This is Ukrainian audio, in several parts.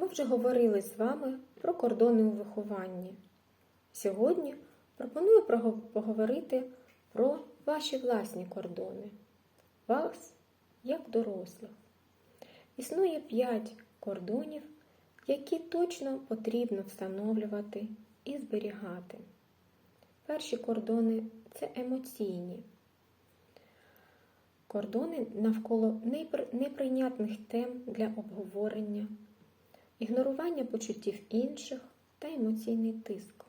Ми вже говорили з вами про кордони у вихованні. Сьогодні пропоную поговорити про ваші власні кордони, вас як дорослих. Існує п'ять кордонів, які точно потрібно встановлювати і зберігати. Перші кордони це емоційні. Кордони навколо неприйнятних тем для обговорення, ігнорування почуттів інших та емоційний тиск.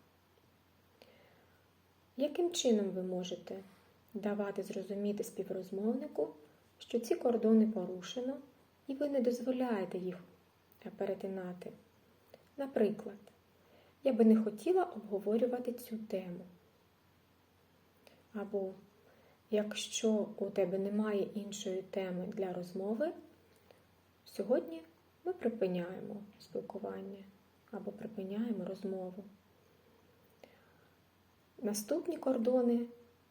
Яким чином ви можете давати зрозуміти співрозмовнику, що ці кордони порушено і ви не дозволяєте їх перетинати? Наприклад, я би не хотіла обговорювати цю тему. Або якщо у тебе немає іншої теми для розмови, сьогодні ми припиняємо спілкування або припиняємо розмову. Наступні кордони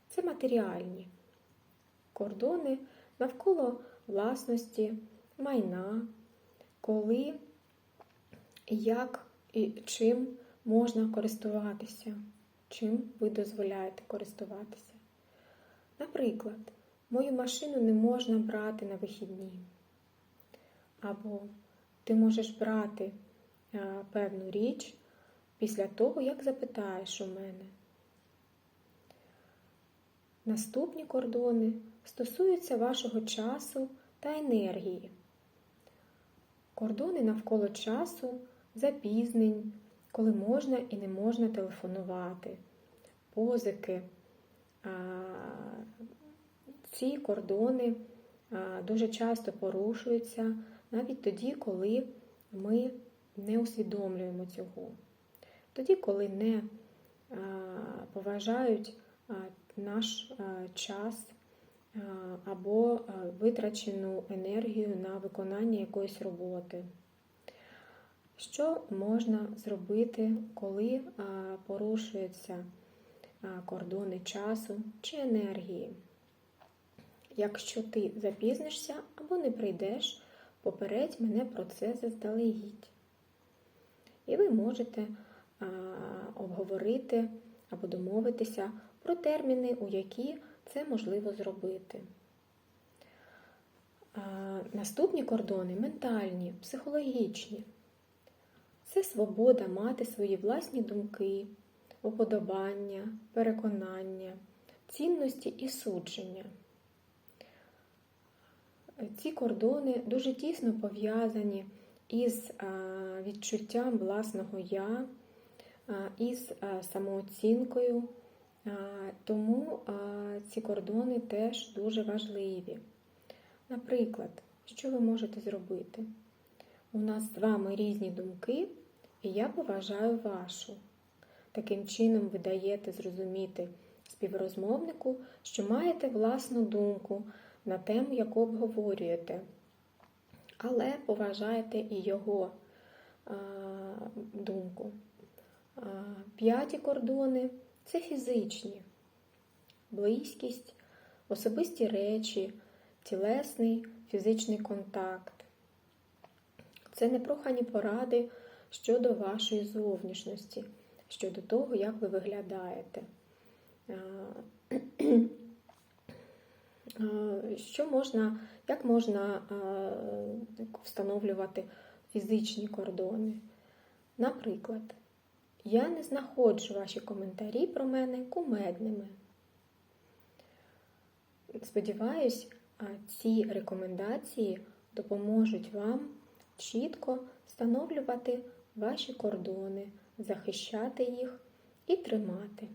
це матеріальні. Кордони навколо власності, майна, коли, як і чим можна користуватися, чим ви дозволяєте користуватися. Наприклад, мою машину не можна брати на вихідні. Або ти можеш брати е, певну річ після того, як запитаєш у мене. Наступні кордони стосуються вашого часу та енергії. Кордони навколо часу, запізнень, коли можна і не можна телефонувати, позики. Ці кордони дуже часто порушуються навіть тоді, коли ми не усвідомлюємо цього. Тоді, коли не а, поважають а, наш а, час або витрачену енергію на виконання якоїсь роботи. Що можна зробити, коли порушуються кордони часу чи енергії? Якщо ти запізнишся або не прийдеш, попередь мене про це заздалегідь. І ви можете а, обговорити або домовитися про терміни, у які це можливо зробити. А, наступні кордони ментальні, психологічні. Це свобода мати свої власні думки, уподобання, переконання, цінності і судження. Ці кордони дуже тісно пов'язані із відчуттям власного я, із самооцінкою, тому ці кордони теж дуже важливі. Наприклад, що ви можете зробити? У нас з вами різні думки, і я поважаю вашу. Таким чином, ви даєте зрозуміти співрозмовнику, що маєте власну думку на тему, яку обговорюєте, але поважаєте і його а, думку. А, п'яті кордони це фізичні, близькість, особисті речі, тілесний фізичний контакт. Це непрохані поради щодо вашої зовнішності, щодо того, як ви виглядаєте. Що можна, як можна встановлювати фізичні кордони? Наприклад, я не знаходжу ваші коментарі про мене кумедними. Сподіваюсь, ці рекомендації допоможуть вам чітко встановлювати ваші кордони, захищати їх і тримати.